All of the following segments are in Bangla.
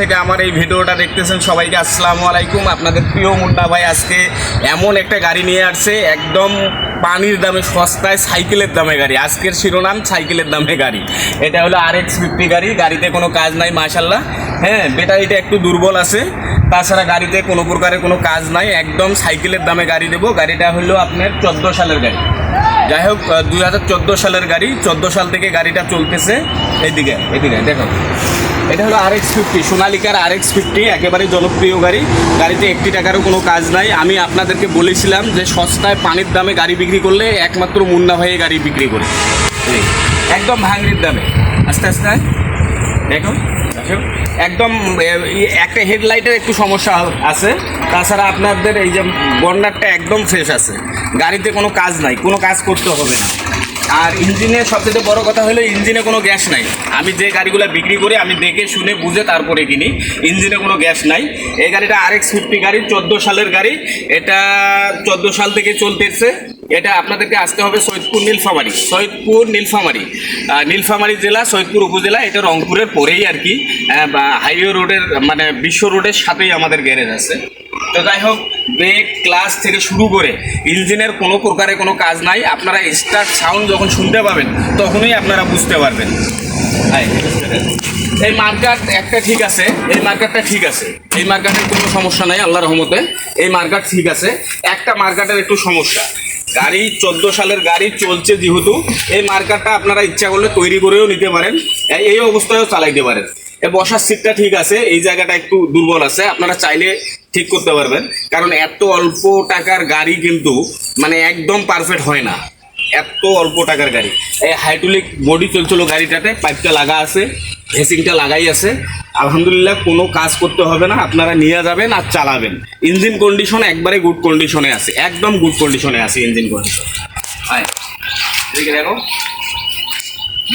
থেকে আমার এই ভিডিওটা দেখতেছেন সবাইকে আসসালামু আলাইকুম। আপনাদের প্রিয় মুন্না ভাই আজকে এমন একটা গাড়ি নিয়ে আসছে, একদম পানির দামে সস্তায় সাইকেলের দামে গাড়ি। আজকের শিরোনাম সাইকেলের দামে গাড়ি। এটা হলো আর এক্স ফিফটি গাড়ি। গাড়িতে কোনো কাজ নাই মাশাল্লাহ হ্যাঁ ব্যাটারিটা একটু দুর্বল আছে। তাছাড়া গাড়িতে কোনো প্রকারের কোনো কাজ নাই, একদম সাইকেলের দামে গাড়ি দেবো। গাড়িটা হলো আপনার চোদ্দ সালের গাড়ি। যাই হোক দুই হাজার চোদ্দ সালের গাড়ি। চোদ্দ সাল থেকে গাড়িটা চলতেছে। এইদিকে এদিকে দেখো। এটা হলো আর এক্স ফিফটি সোনালিকার আর এক্স ফিফটি একেবারে জনপ্রিয় গাড়ি। গাড়িতে একটি টাকারও কোনো কাজ নাই। আমি আপনাদেরকে বলেছিলাম যে সস্তায় পানির দামে গাড়ি বিক্রি করলে একমাত্র মুন্না ভাইয়ে গাড়ি বিক্রি করে। একদম ভাঙড়ির দামে। আস্তে আস্তে। দেখো একদম একটা হেডলাইটের একটু সমস্যা আছে। তাছাড়া আপনাদের এই যে বর্নারটা একদম ফ্রেশ আছে। গাড়িতে কোনো কাজ নাই। কোনো কাজ করতে হবে না। আর ইঞ্জিনের সবচেয়ে বড় কথা হলো ইঞ্জিনে কোনো গ্যাস নাই। আমি যে গাড়িগুলো বিক্রি করি, আমি দেখে, শুনে, বুঝে তারপরে কিনি। ইঞ্জিনে কোনো গ্যাস নাই। এই গাড়িটা আর এক্স ফিফটি গাড়ি, চোদ্দ সালের গাড়ি। এটা চোদ্দ সাল থেকে চলতেছে। এটা আপনাদেরকে আসতে হবে সৈয়দপুর নীলফামারি সৈয়দপুর নীলফামারি। নীলফামারি জেলা, সৈয়দপুর উপজেলা, এটা রংপুরের পরেই আর কি। হাইওয়ে রোডের মানে বিশ্ব রোডের সাথেই আমাদের গ্যারেজ আছে। তো যাই হোক, ব্রেক, ক্লাস থেকে শুরু করে ইঞ্জিনের কোনো প্রকারে কোনো কাজ নাই। আপনারা স্টার্ট সাউন্ড যখন শুনতে পাবেন, তখনই আপনারা বুঝতে পারবেন। এই মার্কার একটা ঠিক আছে, এই মার্কারটা ঠিক আছে। এই মার্কারের কোনো সমস্যা নাই আল্লাহ রহমতে। এই মার্কার ঠিক আছে। একটা মার্কারের একটু সমস্যা। গাড়ি, চোদ্দ সালের গাড়ি চলছে যেহেতু, এই মার্কারটা আপনারা ইচ্ছা করলে তৈরি করেও নিতে পারেন। এই- অবস্থায়ও চালাইতে পারেন। বসার সিটটা ঠিক আছে, এই জায়গাটা একটু দুর্বল আছে, আপনারা চাইলে ঠিক করতে পারবেন। কারণ এত অল্প টাকার গাড়ি কিন্তু মানে একদম পারফেক্ট হয় না। এত অল্প টাকার গাড়ি। এই হাইড্রোলিক বডি চলছিল গাড়িটাতে পাইপটা লাগা আছে ভেসিংটা লাগাই আছে। আলহামদুলিল্লাহ কোনো কাজ করতে হবে না, আপনারা নিয়ে যাবেন আর চালাবেন। ইঞ্জিন কন্ডিশন একবারে গুড কন্ডিশনে আছে, একদম গুড কন্ডিশনে আছে ইঞ্জিন কন্ডিশন হ্যাঁ। দেখো।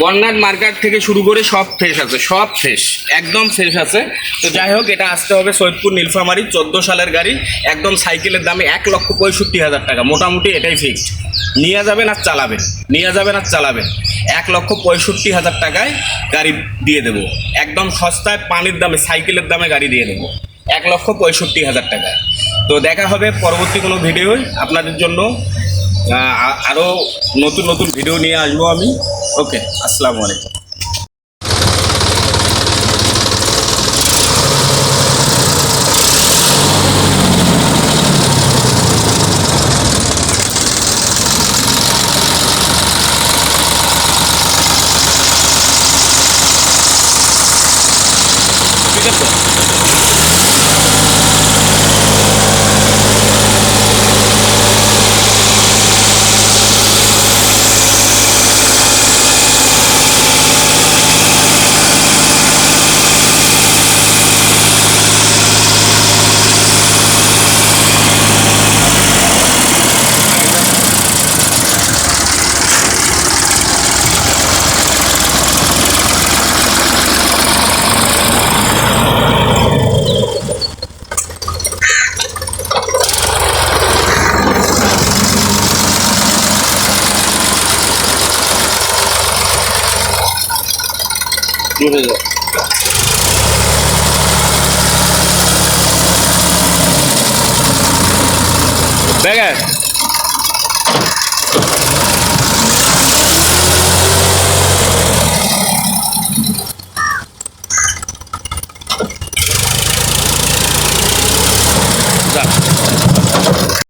বন্যার মার্কেট থেকে শুরু করে সব ফ্রেশ আছে, সব ফ্রেশ একদম ফ্রেশ আছে। তো যাই হোক, এটা আসতে হবে সৈয়দপুর নীলফামারি চোদ্দ সালের গাড়ি, একদম সাইকেলের দামে এক লক্ষ পঁয়ষট্টি হাজার টাকা, মোটামুটি এটাই ফিক্সড নিয়ে যাবেন আর চালাবেন, নিয়ে যাবেন আর চালাবেন। এক লক্ষ পঁয়ষট্টি হাজার টাকায় গাড়ি দিয়ে দেবো। একদম সস্তায় পানির দামে, সাইকেলের দামে গাড়ি দিয়ে দেবো। এক লক্ষ পঁয়ষট্টি হাজার টাকায়। তো দেখা হবে পরবর্তী কোনো ভিডিও আপনাদের জন্য আরও নতুন নতুন ভিডিও নিয়ে আসব আমি। ওকে আসসালামু আলাইকুম ঠিক আছে? হয়ে যাবে ব্যাগার যা